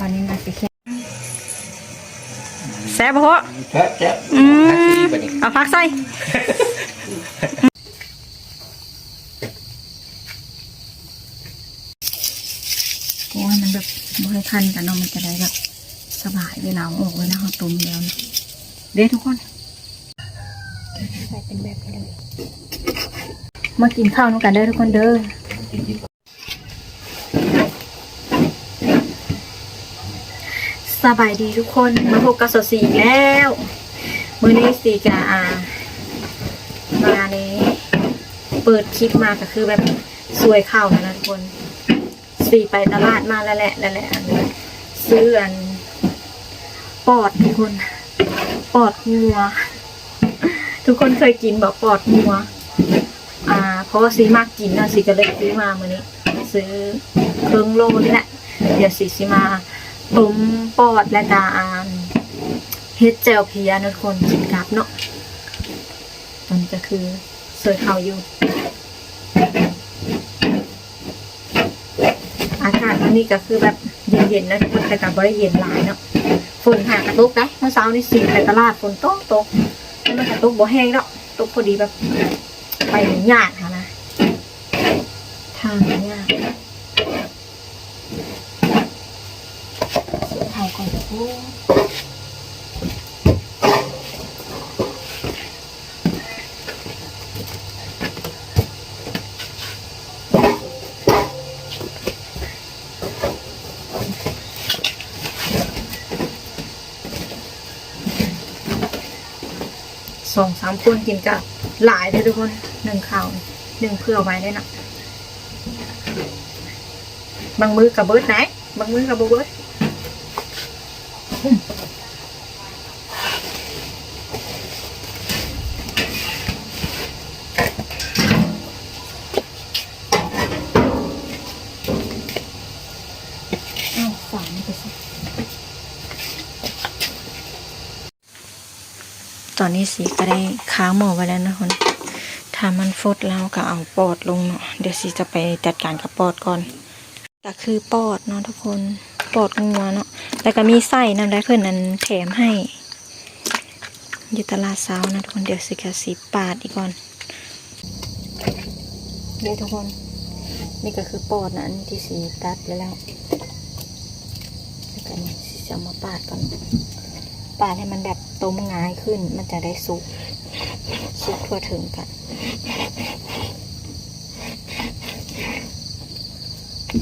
วันนี้มาสิแค่แซ่บบ่ฮะแซ่บแซ่บอืมฮักซี่บัดนี้เอาพักใส่โอ้ยมันแบบบ่ให้คันกันเนาะมันจะได้แบบสบายเวลาเอาออกเวลาเขาต้มแล้วนะเด้ทุกคน ใส่เป็นแบบนี้เลยมากินข้าวน้ำกันเด้อทุกคนเด้อ สบายดีทุกคนมาพบกับสดสีอีกแล้วมือนี้สีกะอามาในเปิดคลิปมาก็คือแบบสวยเข้านะนะทุกคน สีไปตลาดมาแล้วแหละแล้วแหละซื้ออันปอดทุกคนปอดงัว ทุกคนเคยกินบอกปอดงัว อ่า เพราะว่าสีมากกินนะสีก็เลยซื้อมามือนี้ ซื้อเครื่องโลนี่แหละเดี๋ยวสีสิมา ต้มปอดและกาอานเฮ็ดแจวเพียนะทุกคนกินกับเนาะตอนนี้ก็คือเสยเขาอยู่ อากาศวันนี้ก็คือแบบเย็นๆนะทุกคนแต่กับ่ได้เย็นหลายเนาะฝนหากระตุกได้เมื่อเช้านี่สีไปตลาดฝนตกตกแล้วมันกระตุกบ่แห้งเนาะตกพอดีแบบไปหยากค่ะนะทางยากเท้า ก่อนโอ้สองสามคนกินกับหลายเลยทุกคนหนึ่งข่าวหนึ่งเพื่อไว้ได้นะบางมือกับเบิร์ดไหนบางมือกับเบิร์ดอ้าวฝานี่ไปสิ ตอนนี้สีก็ได้ค้างหมอไว้แล้วนะคนถ้ามันฟดแล้วก็เอาปอดลงเนาะ เดี๋ยวสีจะไปจัดการกับปอดก่อนก็คือปอดเนาะทุกคน ปอดงัวเนาะแล้วก็มีไส้น้ำได้เพื่อนนั้นแถมให้อยู่ตลาดเช้านะทุกคนเดี๋ยวสิกะสีปาดอีกก่อนเดี๋ยวทุกคน นี่ก็คือปอดนะอันนี้ที่สีตัดไปแล้วแล้วก็นี่จะมาปาดก่อนปาดให้มันแบบต้มง่ายขึ้น มันจะได้สุกสุกทั่วถึงกัน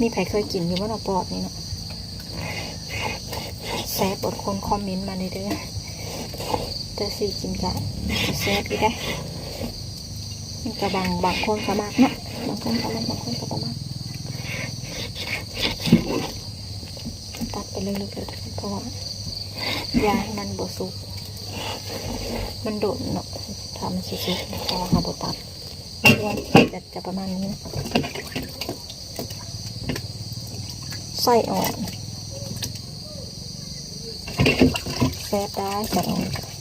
มีใครเคยกินอยู่ว่าเราปอดนี่เนาะ แซ่บอดคนคอมเมนต์มาเลยเด้อจะสีกินกันแซ่บอีกได้มันก็บางบางคนก็มากนะบางคนก็มากบางคนก็ประมาณตัดไปเรื่อยๆเลยเพราะว่ายาให้มันบสุกมันโดดเนาะถ้ามันสุกๆเพราะว่าเขาบตัดมันว่าจะจะประมาณนี้นะไส้อ่อน แซ่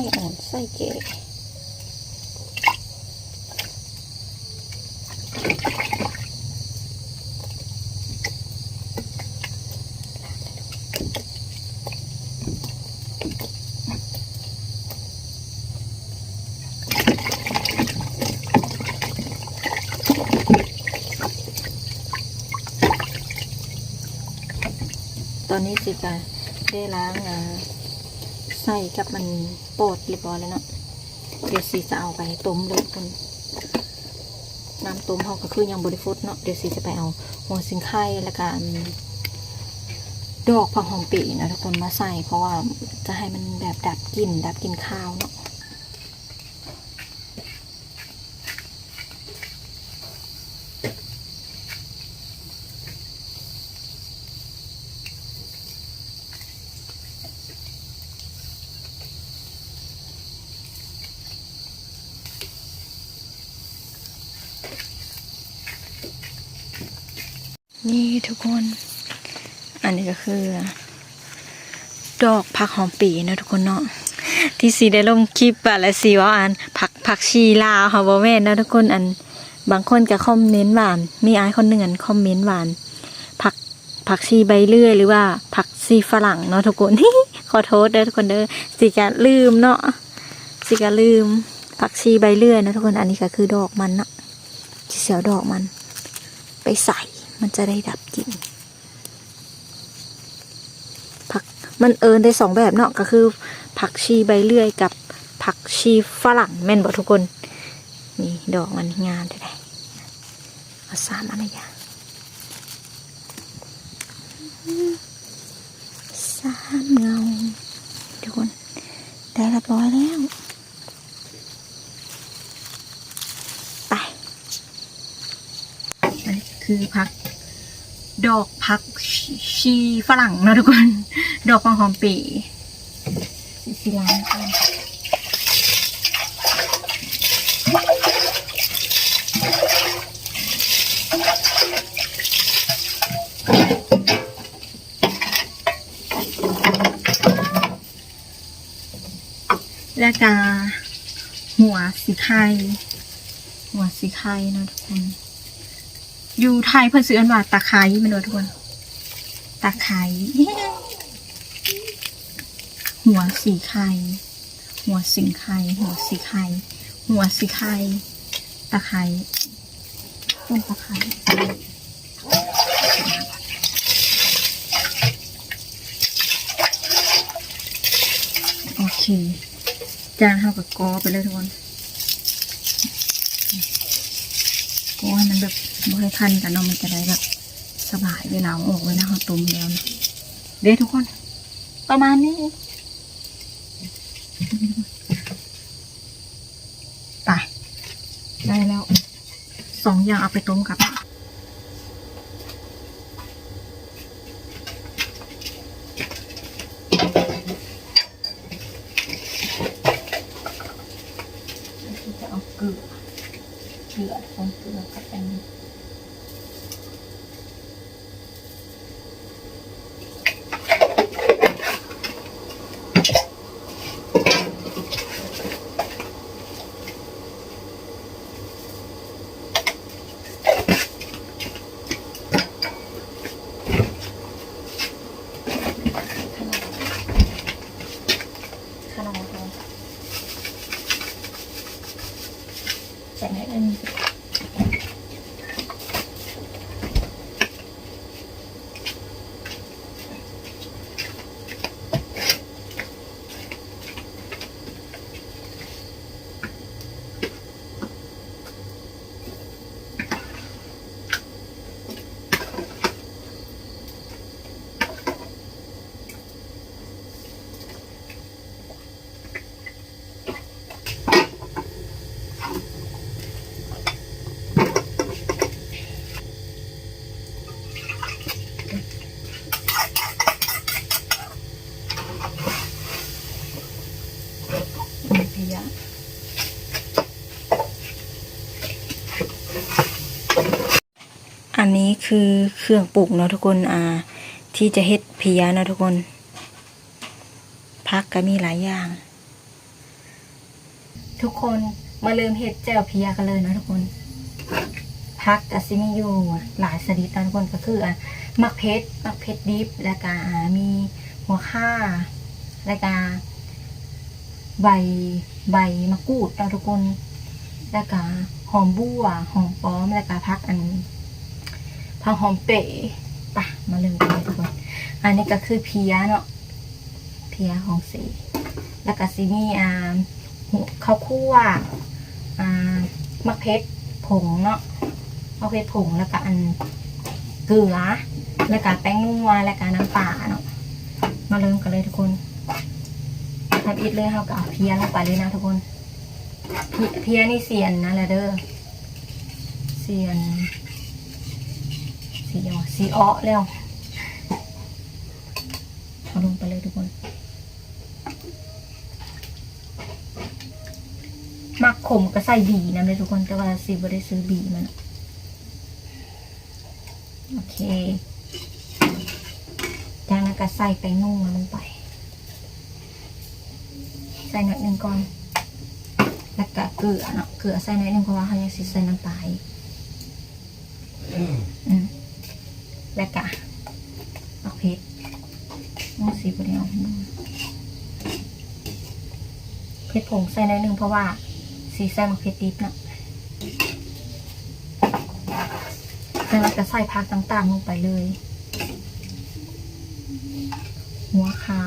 อ่อนไส้อ่อนไส้เก๋ตอนนี้สิจะได้ล้างอ่าใส่กับมัน โปดเรียบร้อยแล้วเนาะเดี๋ยวสีจะเอาไปต้มเลยคนน้ำต้มเขาก็คือยังบริฟุตเนาะเดี๋ยวสีจะไปเอาหัวสิงไข่และกันดอกผักหอมปีนะทุกคนมาใส่เพราะว่าจะให้มันแบบดับกลิ่นดับกลิ่นข้าวเนาะ นี่ทุกคน อันนี้ก็คือ ดอกผักหอมปีนะทุกคนเนาะที่สีได้ลงคลิปอะและสีว่าอันผักผักชีลาวค่ะบ่แม่นเนาะทุกคนอัน บางคนก็คอมเมนต์หวาน มีอายคนหนึ่งอันคอมเมนต์หวานผักผักชีใบเลื่อยหรือว่าผักชีฝรั่งเนาะทุกคนขอโทษเด้อทุกคนเด้อสิกะลืมเนาะสิกะลืม ผักชีใบเลื่อยนะทุกคนอันนี้ก็คือดอกมันเนาะเสียวดอกมัน ไปใส่ มันจะได้ดับกลิ่นผักมันเอินได้สองแบบเนาะก็คือ ผักชีใบเลื่อยกับผักชีฝรั่งแม่นบอกทุกคน นี่ดอกมันงามได้เอาสามอันนะยาสามเงาทุกคน ได้เรียบร้อยแล้วไปอันนี้คือพัก ดอกพักชีฝรั่งนะทุกคน ดอกฟังหอมปีสีล้างก่อนแล้วก็หัวสีไข่หัวสีไข่นะทุกคน อยู่ไทยเพิ่นซื้ออันว่าตะไคร้มันว่าทุกคนตะไคร้หัวสีไข่หัวสิงไข่หัวสีไข่หัวสีไข่ตะไคร้ต้นตะไคร้โอเคจานเท่ากับกอไปเลยทุกคนก็ให้มันแบบ บ่ให้ทันกันเนาะมันจะได้แบบสบายเวลาเอาออกเวลาเขาต้มแล้วนะเด้ทุกคน ประมาณนี้ไปได้แล้วสองอย่างเอาไปต้มกับ จะเอาเกลือ เกลือคนเกลือกับอันนี้ขนมขนมใส่ให้มัน พยะอันนี้คือเครื่องปรุงเนาะทุกคนอ่า ที่จะเฮ็ดพียเนาะทุกคน พักก็มีหลายอย่าง ทุกคนมาเริ่มเฮ็ดแจ่วพียกันเลยเนาะทุกคนพักกับซิมีอยู่หลายชนิดนะทุกคนก็คืออะมักเพชรมักเพชรดิบแล้วก็อ่ามีหัวข่าแล้วก็ ใบใบมะกรูดเราทุกคนแล้วก็หอมบัวหอมป้อมแล้วก็พักอันพักหอมเป๋ปะมาเริ่มกันเลยทุกคน อันนี้ก็คือเพียเนาะเพียของสีแล้วก็ซีนี่อ่าข้าวคั่วอ่ามะเพชรผงเนาะมะเพชรผงแล้วก็อันเกลือ แล้วก็แป้งนัวแล้วก็น้ำปลาเนาะมาเริ่มกันเลยทุกคน ทำอิดเลยเขาก็เอาเพียลงไปเลยนะทุกคนเพียนี่เสียนนะแหละเด้อเสียนสีอ๋อสีอ้อแล้วเอาลงไปเลยทุกคนมักขมก็ใส่บีนะเลยทุกคนแต่ว่าซีบ่ได้ซื้อบีมันโอเคจากนั้นก็ใส่ไปนุ่งมันลงไป ใส่หน่อยหนึ่งก่อน แล้วก็เกลือเนาะ เกลือใส่หน่อยหนึ่งเพราะว่าเขายังสิใส่น้ำปลาอีกอืมแล้วก็เอาเพชรน้องสีบริเอาเพชรผงใส่หน่อยหนึ่งเพราะว่าสีใส่มะเพชรดิบเนาะแล้วเราจะใส่ผักต่างๆลงไปเลย หัวคา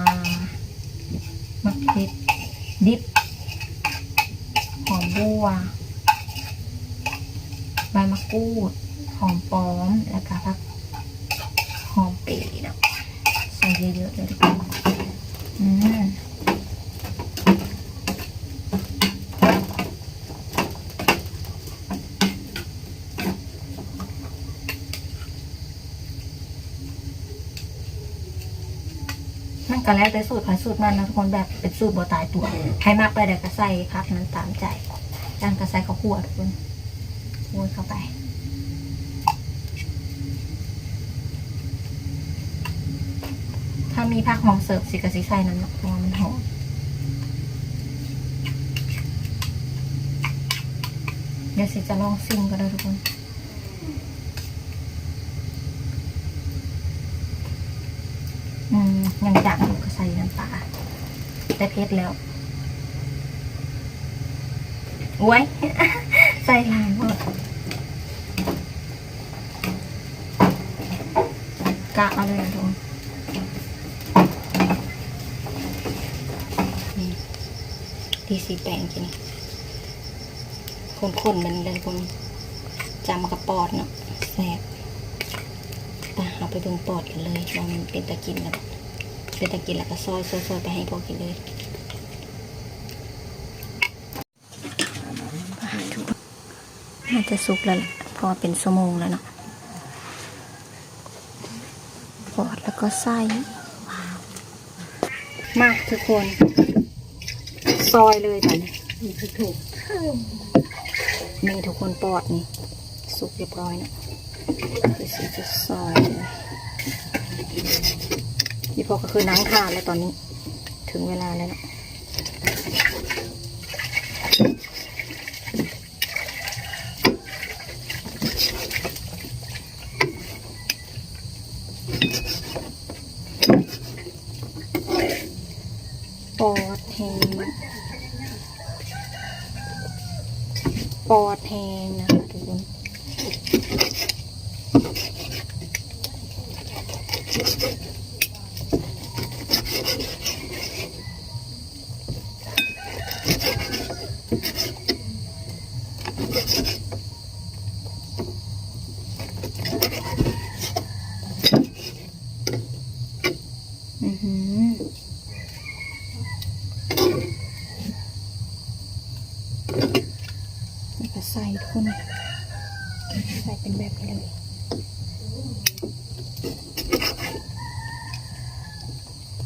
มะเขือ ดิบหอมบัวใบมะกรูด หอมป้อม แล้วก็ผักหอมเปรย์เนาะใส่เยอะๆเลยทุกคนอืม ก็แล้วแต่สูตรใครสูตรมันนะทุกคนแบบเป็นสูตรบ่ตายตัวใครมากไปเดี๋ยวก็ใส่พักนั้นตามใจจานก็ใส่ข้าวคั่วทุกคนโรยเข้าไปถ้ามีผักหอมเสิร์ฟสิกะสิใส่นั้นเนาะเพราะว่ามันหอมเดี๋ยวสิจะลองซิมก็ได้ทุกคน อืมยังจังอยู่ก็ใส่น้ำปลาแต่เผ็ดแล้วโอ้ยใส่ลายหมดกะเอาเลยนะทุกคนนี่ที่สีแปลงจริงคนๆมันเลยคนจำกระปอดเนาะแซ่บ ไปเบิ่งปอดกันเลยว่ามันเป็นตะกินแล้วเป็นตะกินแล้วก็ซอยซอยซอยไปให้พอกินเลยน่าจะสุกแล้วแหละเพอเป็นชั่วโมงแล้วเนาะปอดแล้วก็ไส้มากทุกคน ซอยเลยตอนนี้ถูกนี่ทุกคนปอดนี่ สุกเรียบร้อยเนาะคือสีจะซอยเลย นี่พอก็คือนั่งทานแล้วตอนนี้ ถึงเวลาแล้วนะปอดแหงปอดแหงนะคะทุกคน อือหือแล้วก็ใส่ทุนใส่เป็นแบบนี้เลย อ้าย ม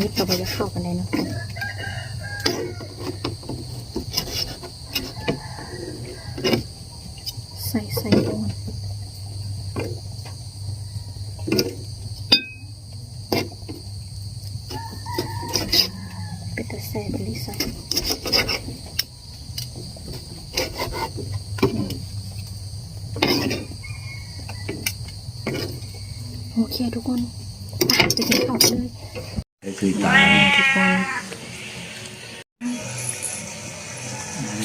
ีดต่อไปจะเข้ากันได้นะใส่ใส่โดนเป็นตะแซ่บลิใส่ โอเคทุกคนอะไปกินข้าวกันเลยคือตายทุกคน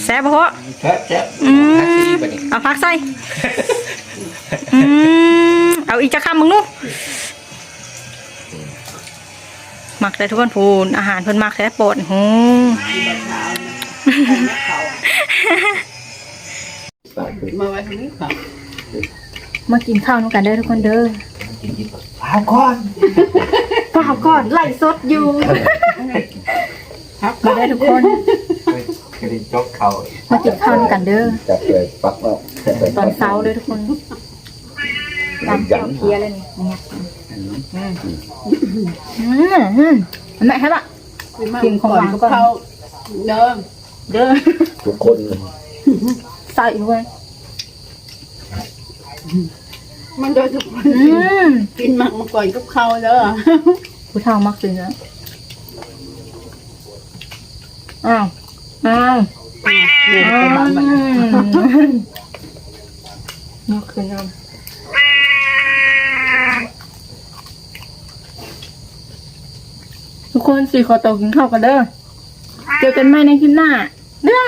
แซ่บปะแซ่บแซ่บอืมทักซี่ปะนี่เอาพักใส่อืมเอาอีกจะคำมึงนู่หมักเลยทุกคนพูนอาหารเพิ่นมักแค่โปรดหูตายคือมาไว้ตรงนี้ค่ะมากินข้าวน้ำกันเด้อทุกคนเด้อ กินกินข้าวก่อนเปล่าก่อนไล่สดอยู่ครับมาได้อทุกคนกระดิ่งจกเข่ามากินข้าวน้ำกันเด้อจับเลยปักแล้วตอนเช้าเด้อทุกคนตามข้าวเพียเลยนี่เนี่ยอืมอืมอืมแม่ให้ปะกินของหวานก่อนเขาเดิมเด้อทุกคนเลยใส่ด้วย มันโดยทุกคนอืมกินหมักมาก่อนกับเขาเด้อผู้เฒ่ามักซื้อนะอ้าวอ้าวเนี่ยอ้าไปวบ้านบ้านมักซื้อนะทุกคนสี่ขอตัวกินข้าวกันเด้อเจอกันใหม่ในคลิปหน้าเด้อ